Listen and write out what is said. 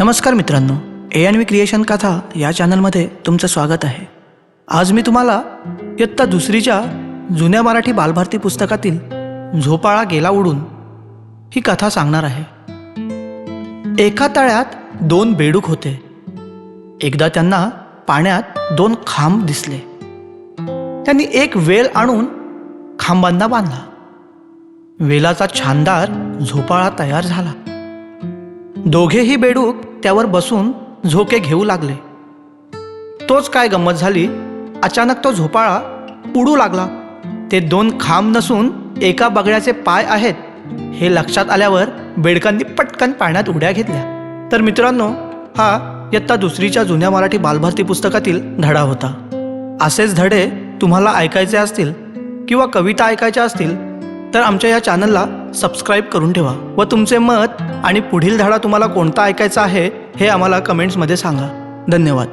नमस्कार मित्रांनो A N V creation कथा या चॅनलमध्ये तुमचं स्वागत आहे. आज मी तुम्हाला इयत्ता दुसरीच्या जुन्या मराठी बालभारती पुस्तकातील झोपाळा गेला उडून ही कथा सांगणार आहे. एका तळ्यात दोन बेडूक होते. एकदा त्यांना पाण्यात दोन खांब दिसले. त्यांनी एक वेल आणून खांबांना बांधला. वेलाचा छानदार झोपाळा तयार झाला. दोघेही बेडूक त्यावर बसून झोके घेऊ लागले. तोच काय गंमत झाली? अचानक तो झोपाळा उडू लागला. ते दोन खांब नसून एका बगड्याचे पाय आहेत हे लक्षात आल्यावर बेडकांनी पटकन पाण्यात उड्या घेतल्या. तर मित्रांनो हा इयत्ता दुसरीच्या जुन्या मराठी बालभारती पुस्तकातील धडा होता. असेच धडे तुम्हाला ऐकायचे असतील किंवा कविता ऐकायच्या असतील तर आमच्या या चॅनलला सबस्क्राईब करून ठेवा. व तुमचे मत आणि पुढील धडा तुम्हाला कोणता ऐकायचा आहे हे आम्हाला कमेंट्समध्ये सांगा. धन्यवाद.